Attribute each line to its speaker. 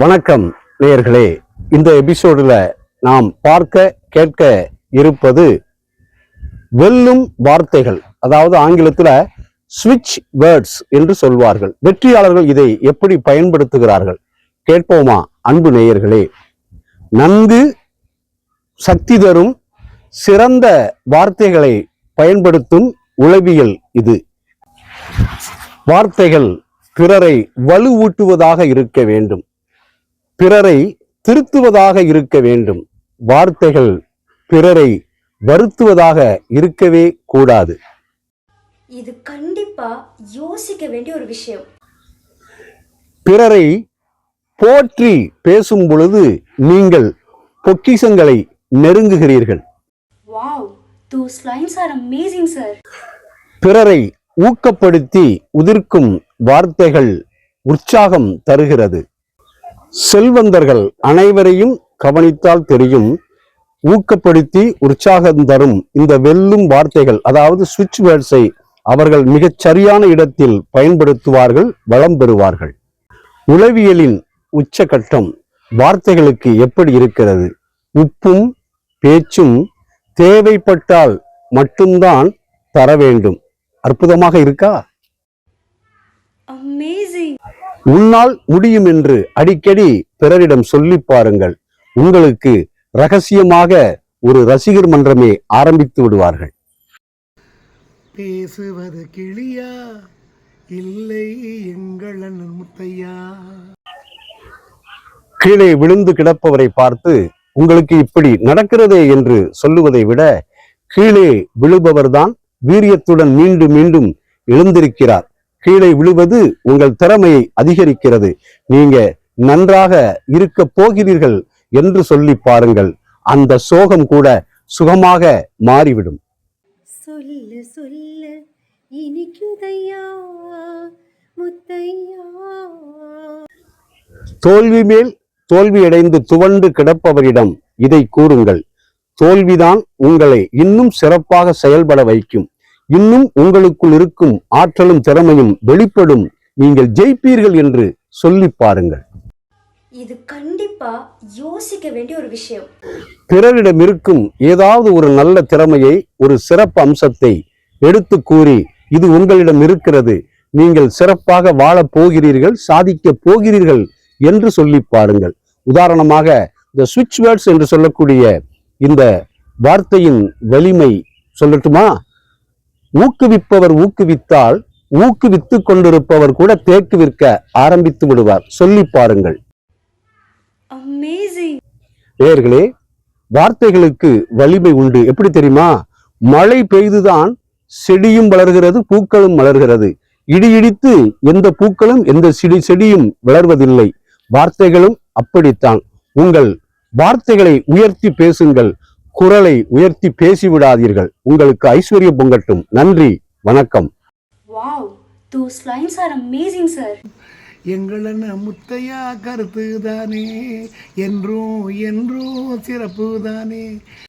Speaker 1: வணக்கம் நேயர்களே. இந்த எபிசோடில் நாம் பார்க்க கேட்க இருப்பது வெல்லும் வார்த்தைகள். அதாவது ஆங்கிலத்தில் ஸ்விட்ச் வேர்ட்ஸ் என்று சொல்வார்கள். வெற்றியாளர்கள் இதை எப்படி பயன்படுத்துகிறார்கள்? கேட்போமா அன்பு நேயர்களே? நன்கு சக்தி தரும் சிறந்த வார்த்தைகளை பயன்படுத்தும் உளவியல் இது. வார்த்தைகள் பிறரை வலுவூட்டுவதாக இருக்க வேண்டும். பிறரை திருத்துவதாக இருக்க வேண்டும். வார்த்தைகள் பிறரை வருத்துவதாக இருக்கவே கூடாது.
Speaker 2: இது கண்டிப்பா யோசிக்க வேண்டிய ஒரு விஷயம்.
Speaker 1: பிறரை போற்றி பேசும் பொழுது நீங்கள் பொக்கிஷங்களை நெருங்குகிறீர்கள்.
Speaker 2: Wow those lines are amazing sir
Speaker 1: பிறரை ஊக்கப்படுத்தி உதிர்க்கும் வார்த்தைகள் உற்சாகம் தருகிறது. செல்வந்தர்கள் அனைவரையும் கவனித்தால் தெரியும் ஊக்கப்படுத்தி உற்சாகம் தரும் இந்த வெல்லும் வார்த்தைகள் அதாவது சுவிட்ச் வேர்ட்ஸை அவர்கள் மிகச் சரியான இடத்தில் பயன்படுத்துவார்கள் வளம் பெறுவார்கள். உளவியலின் உச்சகட்டம் வார்த்தைகளுக்கு எப்படி இருக்கிறது? உப்பும் பேச்சும் தேவைப்பட்டால் மட்டும்தான் தர வேண்டும். அற்புதமாக இருக்கா?
Speaker 2: அமேசிங்
Speaker 1: உன்னால் முடியும் என்று அடிக்கடி பிறரிடம் சொல்லி பாருங்கள். உங்களுக்கு ரகசியமாக ஒரு ரசிகர் மன்றமே ஆரம்பித்து விடுவார்கள்.
Speaker 3: பேசுவது கிளியா? இல்லை எங்கள் முத்தையா?
Speaker 1: கீழே விழுந்து கிடப்பவரை பார்த்து உங்களுக்கு இப்படி நடக்கிறதே என்று சொல்லுவதை விட கீழே விழுபவர்தான் வீரியத்துடன் மீண்டும் மீண்டும் எழுந்திருக்கிறார். கீழே விழுவது உங்கள் திறமையை அதிகரிக்கிறது. நீங்க நன்றாக இருக்க போகிறீர்கள் என்று சொல்லி பாருங்கள். அந்த சோகம் கூட சுகமாக மாறிவிடும்.
Speaker 2: சொல்லு சொல்லு. இனிக்குதையா? முத்தையா?
Speaker 1: தோல்வி மேல் தோல்வியடைந்து துவண்டு கிடப்பவரிடம் இதை கூறுங்கள். தோல்விதான் உங்களை இன்னும் சிறப்பாக செயல்பட வைக்கும். இன்னும் உங்களுக்குள் இருக்கும் ஆற்றலும் திறமையும் வெளிப்படும். நீங்கள் ஜெயிப்பீர்கள் என்று சொல்லி பாருங்கள்.
Speaker 2: இது கண்டிப்பா யோசிக்க வேண்டிய ஒரு விஷயம்.
Speaker 1: பிறரிடம் இருக்கும் ஏதாவது ஒரு நல்ல திறமையை ஒரு சிறப்பு அம்சத்தை எடுத்து கூறி இது உங்களிடம் இருக்கிறது. நீங்கள் சிறப்பாக வாழப் போகிறீர்கள் சாதிக்க போகிறீர்கள் என்று சொல்லி பாருங்கள். உதாரணமாக இந்த சுவிட்ச் வேர்ட்ஸ் என்று சொல்லக்கூடிய இந்த வார்த்தையின் வலிமை சொல்லட்டுமா? ஊக்குவிப்பவர் ஊக்குவித்தால் ஊக்குவித்து கொண்டிருப்பவர் கூட தேக்கு விற்க ஆரம்பித்து விடுவார். சொல்லி பாருங்கள். நேயர்களே வார்த்தைகளுக்கு வலிமை உண்டு. எப்படி தெரியுமா? மழை பெய்துதான் செடியும் வளர்கிறது பூக்களும் மலர்கிறது. இடி இடித்து எந்த பூக்களும் எந்த செடி செடியும் வளர்வதில்லை. வார்த்தைகளும் அப்படித்தான். உங்கள் வார்த்தைகளை உயர்த்தி பேசுங்கள். குரலை உயர்த்தி பேசிவிடாதீர்கள். உங்களுக்கு ஐஸ்வர்யம் பொங்கட்டும். நன்றி. வணக்கம்.
Speaker 2: Wow those lines are amazing sir
Speaker 3: எங்கள் அண்ணன் முத்தையா கருத்து தானே என்றும் என்றும் சிறப்பு தானே